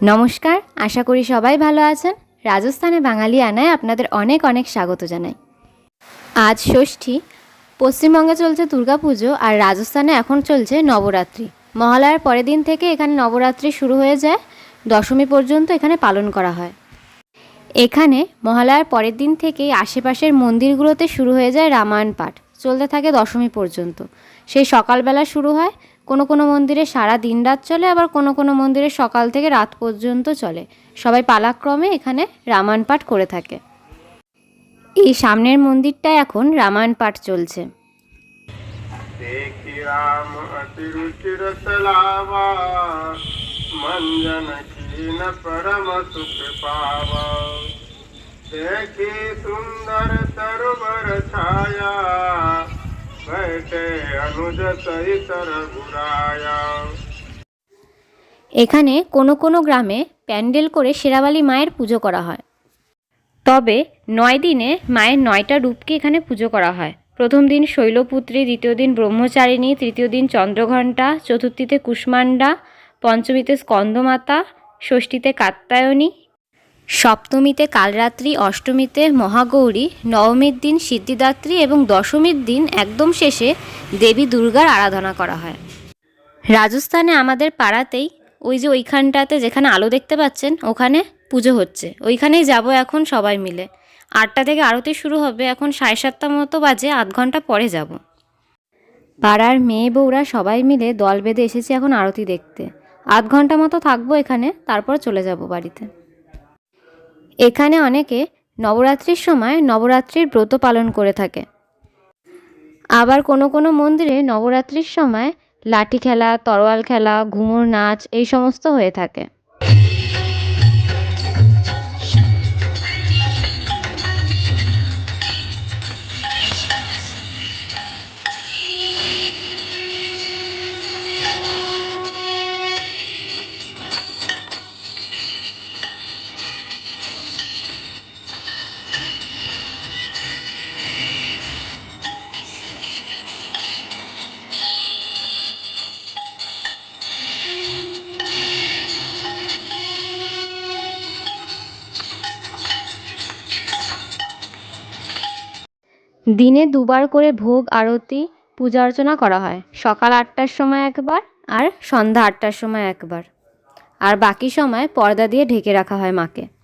নমস্কার, আশা করি সবাই ভালো আছেন। রাজস্থানে বাঙালি আনায় আপনাদের অনেক অনেক স্বাগত জানাই। আজ ষষ্ঠী, পশ্চিমবঙ্গে চলছে দুর্গাপুজো আর রাজস্থানে এখন চলছে নবরাত্রি। মহালয়ার পরের দিন থেকে এখানে নবরাত্রি শুরু হয়ে যায়, দশমী পর্যন্ত এখানে পালন করা হয়। এখানে মহালয়ার পরের দিন থেকেই আশেপাশের মন্দিরগুলোতে শুরু হয়ে যায় রামায়ণ পাঠ, চলতে থাকে দশমী পর্যন্ত। সেই সকালবেলা শুরু হয় কোনো কোনো মন্দিরে সারা দিন রাত চলে আবার কোনো কোনো মন্দিরে সকাল থেকে রাত পর্যন্ত চলে সবাই পালাক্রমে এখানে রামায়ণ পাঠ করে থাকে এই সামনের মন্দিরটায় এখন রামায়ণ পাঠ চলছে देखी राम अति रुचिर सलावा मंजन कीन परम सुख पावा देखी सुंदर सरोवर छाया बैठे अनुज सहित रघुराया এখানে কোনো কোনো গ্রামে প্যান্ডেল করে শেরাবালি মায়ের পুজো করা হয় তবে নয় দিনে মায়ের নয়টা রূপকে এখানে পুজো করা হয় প্রথম দিন শৈলপুত্রী দ্বিতীয় দিন ব্রহ্মচারিণী তৃতীয় দিন চন্দ্রঘণ্টা চতুর্থীতে কুষ্মাণ্ডা পঞ্চমীতে স্কন্দমাতা ষষ্ঠীতে কাত্যায়নী সপ্তমীতে কালরাত্রি, অষ্টমীতে মহাগৌরী, নবমীর দিন সিদ্ধিদাত্রী এবং দশমীর দিন একদম শেষে দেবী দুর্গার আরাধনা করা হয়। রাজস্থানে আমাদের পাড়াতেই ওই যে ওইখানটাতে যেখানে আলো দেখতে পাচ্ছেন, ওখানে পুজো হচ্ছে। ওইখানেই যাব এখন সবাই মিলে। আটটা থেকে আরতি শুরু হবে, এখন সাড়ে সাতটা মতো বাজে, আধ ঘণ্টা পরে যাব। পাড়ার মেয়ে বউরা সবাই মিলে দল বেঁধে এসেছি এখন আরতি দেখতে। আধ ঘণ্টা মতো থাকব এখানে, তারপর চলে যাব বাড়িতে। এখানে অনেকে নবরাত্রির সময় নবরাত্রির ব্রত পালন করে থাকে। আবার কোনো কোনো মন্দিরে নবরাত্রির সময় লাঠি খেলা, তরোয়াল খেলা ঘুমুর নাচ এই সমস্ত হয়ে থাকে। দিনে দুবার করে ভোগ, আরতি পূজা অর্চনা করা হয়। সকাল আটটার সময় একবার আর সন্ধ্যা আটটার সময় একবার। আর বাকি সময় পর্দা দিয়ে ঢেকে রাখা হয় মাকে।